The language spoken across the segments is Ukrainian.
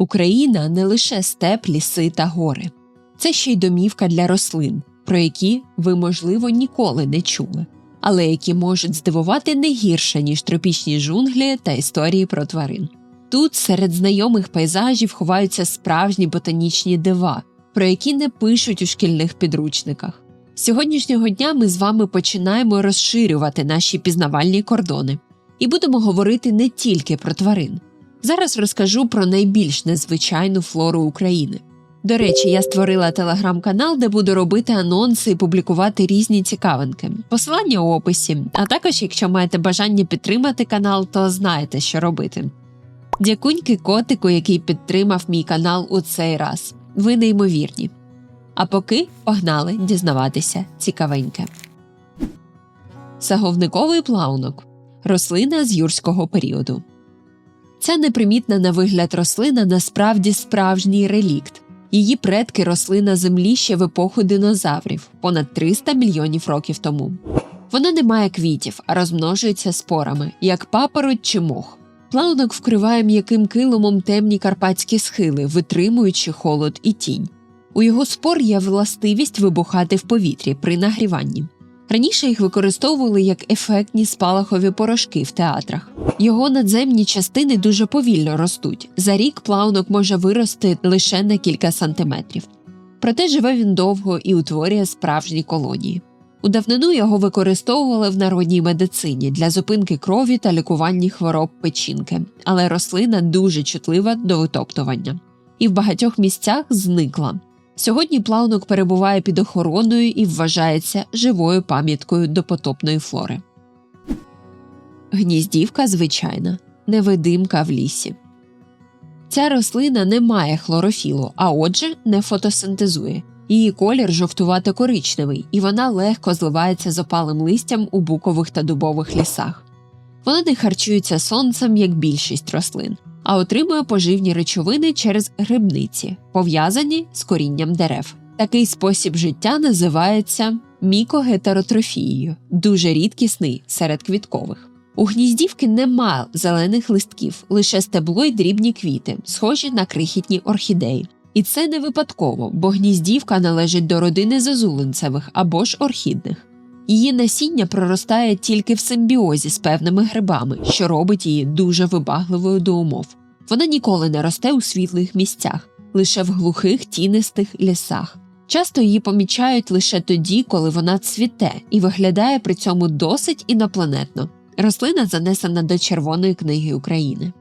Україна не лише степ, ліси та гори, це ще й домівка для рослин, про які ви, можливо, ніколи не чули, але які можуть здивувати не гірше, ніж тропічні джунглі та історії про тварин. Тут серед знайомих пейзажів ховаються справжні ботанічні дива, про які не пишуть у шкільних підручниках. Сьогоднішнього дня ми з вами починаємо розширювати наші пізнавальні кордони і будемо говорити не тільки про тварин. Зараз розкажу про найбільш незвичайну флору України. До речі, я створила телеграм-канал, де буду робити анонси і публікувати різні цікавинки. Посилання у описі. А також, якщо маєте бажання підтримати канал, то знаєте, що робити. Дякуньки котику, який підтримав мій канал у цей раз. Ви неймовірні. А поки погнали дізнаватися цікавеньке. Саговниковий плаунок рослина з юрського періоду. Ця непримітна на вигляд рослина насправді справжній релікт. Її предки росли на землі ще в епоху динозаврів понад 300 мільйонів років тому. Вона не має квітів, а розмножується спорами, як папороть чи мох. Плаунок вкриває м'яким килимом темні карпатські схили, витримуючи холод і тінь. У його спор є властивість вибухати в повітрі при нагріванні. Раніше їх використовували як ефектні спалахові порошки в театрах. Його надземні частини дуже повільно ростуть. За рік плаунок може вирости лише на кілька сантиметрів. Проте живе він довго і утворює справжні колонії. У давнину його використовували в народній медицині для зупинки крові та лікування хвороб печінки, але рослина дуже чутлива до витоптування і в багатьох місцях зникла. Сьогодні плавнок перебуває під охороною і вважається живою пам'яткою допотопної флори. Гніздівка звичайна невидимка в лісі. Ця рослина не має хлорофілу, а отже, не фотосинтезує. Її колір жовтувато коричневий, і вона легко зливається з опалим листям у букових та дубових лісах. Вона не харчується сонцем, як більшість рослин, а отримує поживні речовини через грибниці, пов'язані з корінням дерев. Такий спосіб життя називається мікогетеротрофією, дуже рідкісний серед квіткових. У гніздівки нема зелених листків, лише стебло й дрібні квіти, схожі на крихітні орхідеї. І це не випадково, бо гніздівка належить до родини зазулинцевих або ж орхідних. Її насіння проростає тільки в симбіозі з певними грибами, що робить її дуже вибагливою до умов. Вона ніколи не росте у світлих місцях, лише в глухих тінистих лісах. Часто її помічають лише тоді, коли вона цвіте і виглядає при цьому досить інопланетно. Рослина занесена до Червоної книги України.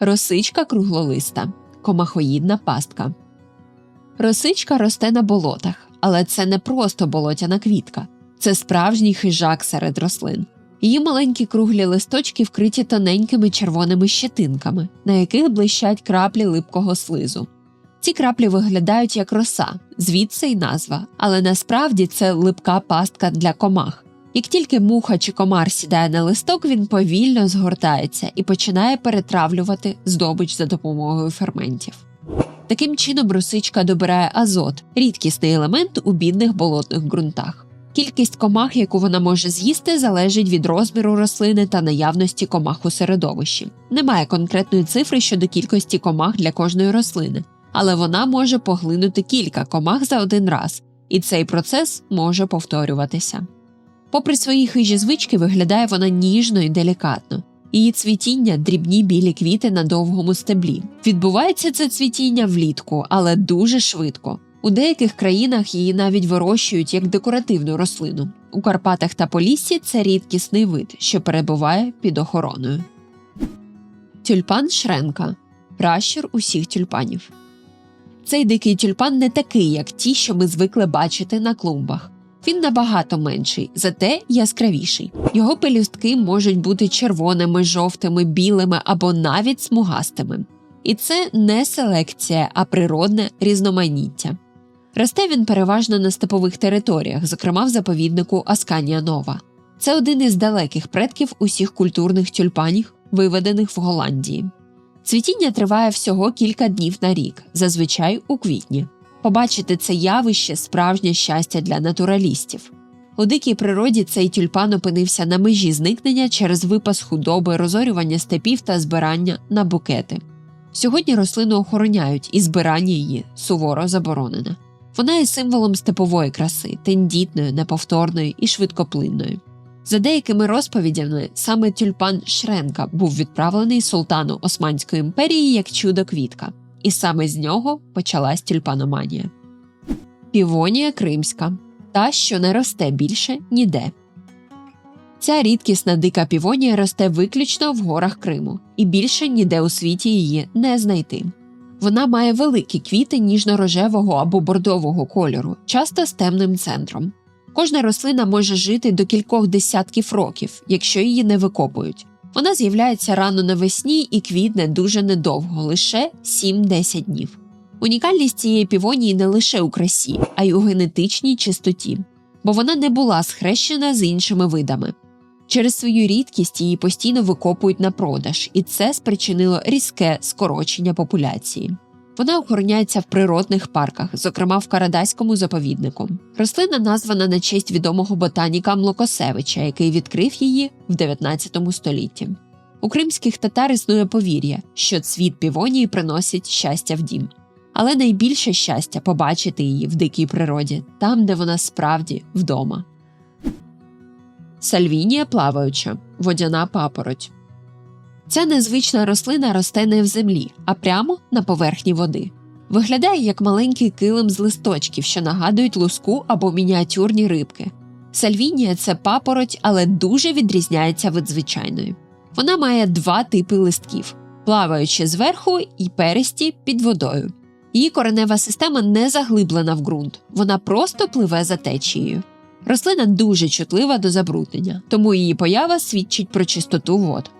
Росичка круглолиста комахоїдна пастка. Росичка росте на болотах, але це не просто болотяна квітка, це справжній хижак серед рослин. Її маленькі круглі листочки вкриті тоненькими червоними щетинками, на яких блищать краплі липкого слизу. Ці краплі виглядають як роса, звідси й назва, але насправді це липка пастка для комах. Як тільки муха чи комар сідає на листок, він повільно згортається і починає перетравлювати здобич за допомогою ферментів. Таким чином росичка добирає азот, рідкісний елемент у бідних болотних ґрунтах. Кількість комах, яку вона може з'їсти, залежить від розміру рослини та наявності комах у середовищі. Немає конкретної цифри щодо кількості комах для кожної рослини, але вона може поглинути кілька комах за один раз, і цей процес може повторюватися. Попри свої хижі звички, виглядає вона ніжно і делікатно. Її цвітіння дрібні білі квіти на довгому стеблі. Відбувається це цвітіння влітку, але дуже швидко. У деяких країнах її навіть вирощують як декоративну рослину. У Карпатах та Поліссі це рідкісний вид, що перебуває під охороною. Тюльпан Шренка пращур усіх тюльпанів. Цей дикий тюльпан не такий, як ті, що ми звикли бачити на клумбах. Він набагато менший, зате яскравіший. Його пелюстки можуть бути червоними, жовтими, білими або навіть смугастими. І це не селекція, а природне різноманіття. Росте він переважно на степових територіях, зокрема в заповіднику Асканія Нова. Це один із далеких предків усіх культурних тюльпанів, виведених в Голландії. Цвітіння триває всього кілька днів на рік, зазвичай у квітні. Побачити це явище справжнє щастя для натуралістів. У дикій природі цей тюльпан опинився на межі зникнення через випас худоби, розорювання степів та збирання на букети. Сьогодні рослину охороняють і збирання її суворо заборонене. Вона є символом степової краси, тендітної, неповторної і швидкоплинної. За деякими розповідями, саме тюльпан Шренка був відправлений султану Османської імперії як чудо квітка, і саме з нього почалась тюльпаноманія. Півонія кримська та, що не росте більше ніде. Ця рідкісна дика півонія росте виключно в горах Криму, і більше ніде у світі її не знайти. Вона має великі квіти ніжно-рожевого або бордового кольору, часто з темним центром. Кожна рослина може жити до кількох десятків років, якщо її не викопують. Вона з'являється рано навесні і квітне дуже недовго, лише 7-10 днів. Унікальність цієї півонії не лише у красі, а й у генетичній чистоті, бо вона не була схрещена з іншими видами. Через свою рідкість її постійно викопують на продаж, і це спричинило різке скорочення популяції. Вона охороняється в природних парках, зокрема в Карадаському заповіднику. Рослина названа на честь відомого ботаніка Млокосевича, який відкрив її в 19 столітті. У кримських татар існує повір'я, що цвіт півонії приносить щастя в дім. Але найбільше щастя побачити її в дикій природі, там, де вона справді вдома. Сальвінія плаваюча водяна папороть. Ця незвична рослина росте не в землі, а прямо на поверхні води. Виглядає як маленький килим з листочків, що нагадують луску або мініатюрні рибки. Сальвінія це папороть, але дуже відрізняється від звичайної. Вона має два типи листків плаваючи зверху і пересті під водою. Її коренева система не заглиблена в ґрунт, вона просто пливе за течією. Рослина дуже чутлива до забруднення, тому її поява свідчить про чистоту вод.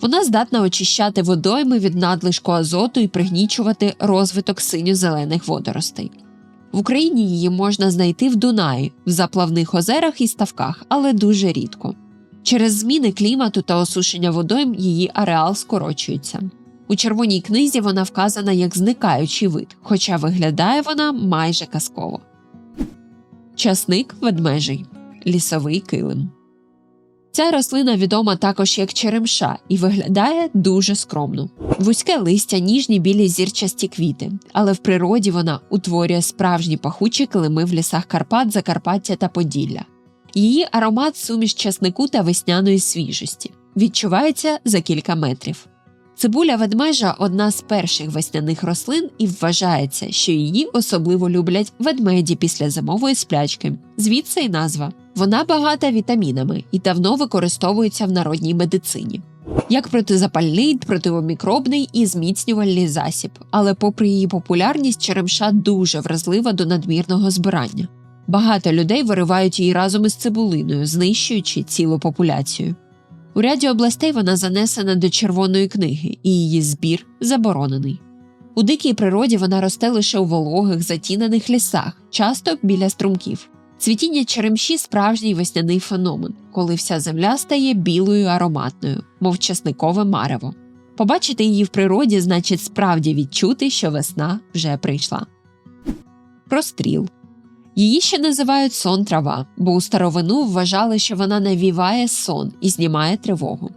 Вона здатна очищати водойми від надлишку азоту і пригнічувати розвиток синьо-зелених водоростей. В Україні її можна знайти в Дунаї, в заплавних озерах і ставках, але дуже рідко. Через зміни клімату та осушення водойм її ареал скорочується. У червоній книзі вона вказана як зникаючий вид, хоча виглядає вона майже казково. Часник ведмежий лісовий килим. Ця рослина відома також як черемша і виглядає дуже скромно. Вузьке листя, ніжні білі зірчасті квіти, але в природі вона утворює справжні пахучі килими в лісах Карпат, Закарпаття та Поділля. Її аромат суміш часнику та весняної свіжості відчувається за кілька метрів. Цибуля ведмежа одна з перших весняних рослин і вважається, що її особливо люблять ведмеді після зимової сплячки, звідси й назва. Вона багата вітамінами і давно використовується в народній медицині. Як протизапальний, противомікробний і зміцнювальний засіб, але, попри її популярність, черемша дуже вразлива до надмірного збирання. Багато людей виривають її разом із цибулиною, знищуючи цілу популяцію. У ряді областей вона занесена до червоної книги, і її збір заборонений. У дикій природі вона росте лише у вологих, затінених лісах, часто біля струмків. Цвітіння черемші справжній весняний феномен, коли вся земля стає білою ароматною, мов часникове марево. Побачити її в природі значить справді відчути, що весна вже прийшла. Простріл Її ще називають сон трава, бо у старовину вважали, що вона навіває сон і знімає тривогу.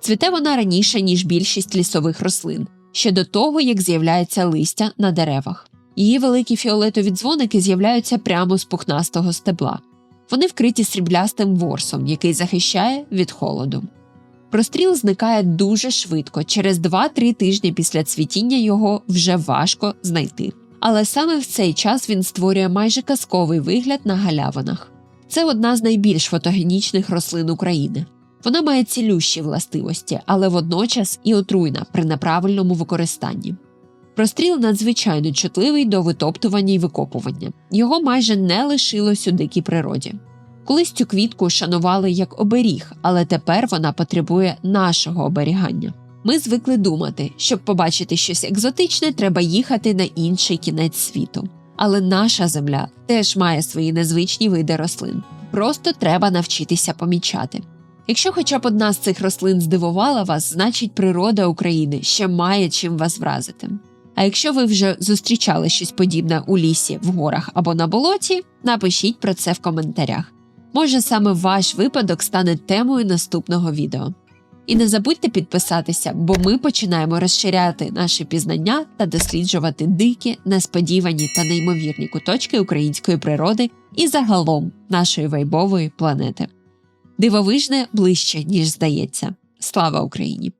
Цвіте вона раніше, ніж більшість лісових рослин, ще до того, як з'являється листя на деревах. Її великі фіолетові дзвоники з'являються прямо з пухнастого стебла. Вони вкриті сріблястим ворсом, який захищає від холоду. Простріл зникає дуже швидко, через 2-3 тижні після цвітіння його вже важко знайти. Але саме в цей час він створює майже казковий вигляд на галявинах. Це одна з найбільш фотогенічних рослин України. Вона має цілющі властивості, але водночас і отруйна при неправильному використанні. Простріл надзвичайно чутливий до витоптування і викопування, його майже не лишилось у дикій природі. Колись цю квітку шанували як оберіг, але тепер вона потребує нашого оберігання. Ми звикли думати, щоб побачити щось екзотичне, треба їхати на інший кінець світу. Але наша земля теж має свої незвичні види рослин. Просто треба навчитися помічати. Якщо хоча б одна з цих рослин здивувала вас, значить природа України ще має чим вас вразити. А якщо ви вже зустрічали щось подібне у лісі, в горах або на болоті, напишіть про це в коментарях. Може саме ваш випадок стане темою наступного відео. І не забудьте підписатися, бо ми починаємо розширяти наші пізнання та досліджувати дикі, несподівані та неймовірні куточки української природи і загалом нашої вайбової планети. Дивовижне ближче, ніж здається. Слава Україні!